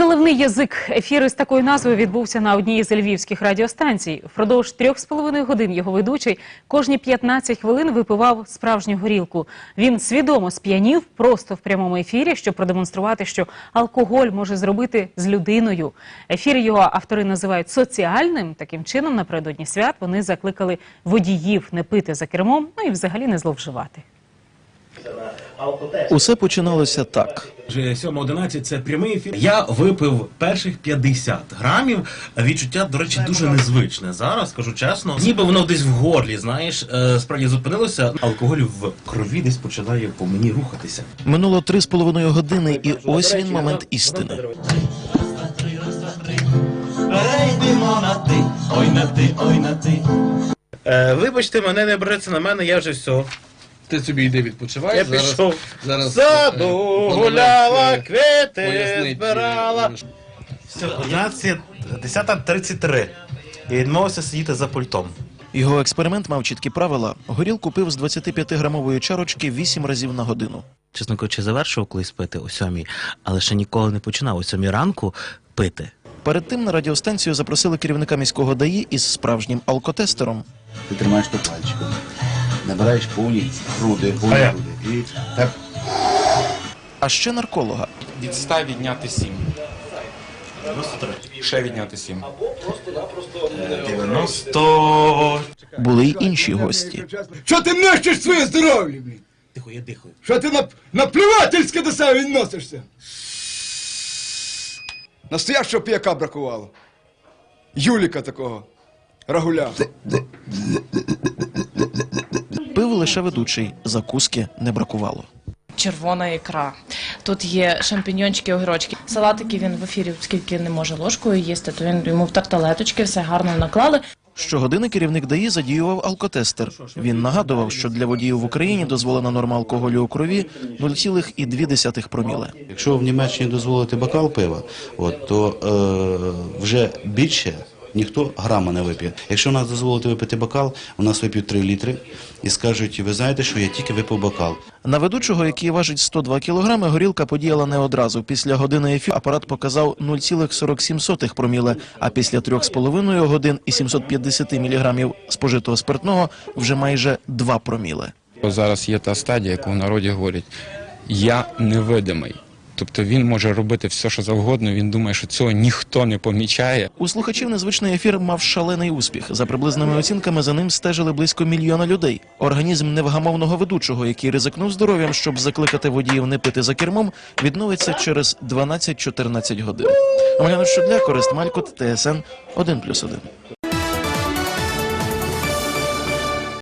Заливний язик. Ефір із такою назвою відбувся на одній із львівських радіостанцій. Впродовж трьох з половиною годин його ведучий кожні 15 хвилин випивав справжню горілку. Він свідомо сп'янів просто в прямому ефірі, щоб продемонструвати, що алкоголь може зробити з людиною. Ефір його автори називають соціальним. Таким чином, напередодні свят вони закликали водіїв не пити за кермом, ну і взагалі не зловживати. Усе починалося так. Вже 7.11 – це прямий ефір. Я випив перших 50 грамів. Відчуття, до речі, дуже незвичне. Зараз скажу чесно, ніби воно десь в горлі, знаєш, е, справді зупинилося. Алкоголь в крові десь починає по мені рухатися. Минуло три з половиною години, і ось він момент істини. Перейдемо на ти, ой на ти, ой на ти. Вибачте, мене не береться на мене, я вже все. Ти собі йди відпочивай. Я зараз, пішов. Зараз Саду е, гуляла, квіти пояснить, збирала. е, Все, 11, 10.33. Я відмовився сидіти за пультом. Його експеримент мав чіткі правила. Горілку пив з 25-грамової чарочки 8 разів на годину. чесно кажучи, завершував колись пити о сьомій, але ще ніколи не починав о сьомій ранку пити. Перед тим на радіостанцію запросили керівника міського ДАІ із справжнім алкотестером. Ти тримаєш то пальчиком. Набираєш повні груди, повні груди. І так А ще нарколога. Від 100 відняти 7. Ще відняти 7. 90. Були й інші гості. Що ти нищиш своє здоров'я, блін? Тихо, я дихаю. Що ти на, наплювательське до себе відносишся? Настоящого п'яка бракувало. Юліка такого. Рагуля. Лише ведучий, закуски не бракувало. червона ікра. Тут є шампіньончики, огірочки. Салатики він в ефірі, оскільки не може ложкою їсти, то він йому в тарталеточки все гарно наклали. Щогодини керівник ДАІ задіював алкотестер. Він нагадував, що для водіїв в Україні дозволена норма алкоголю у крові 0,2 проміле. Якщо в Німеччині дозволити бокал пива, от, то е, вже більше ніхто грама не вип'є. Якщо нас дозволити випити бокал, у нас вип'ють 3 літри і скажуть, ви знаєте, що я тільки випив бокал. На ведучого, який важить 102 кілограми, горілка подіяла не одразу. Після години ефіру апарат показав 0,47 проміле, а після 3,5 годин і 750 міліграмів спожитого спиртного вже майже 2 проміле. Зараз є та стадія, яку в народі говорять: я невидимий. Тобто він може робити все, що завгодно. Він думає, що цього ніхто не помічає. У слухачів незвичний ефір мав шалений успіх. За приблизними оцінками за ним стежили близько мільйона людей. Організм невгамовного ведучого, який ризикнув здоров'ям, щоб закликати водіїв не пити за кермом, відновиться через 12-14 годин. Омеляна Щодля, Корист Малькот, ТСН 1+,1.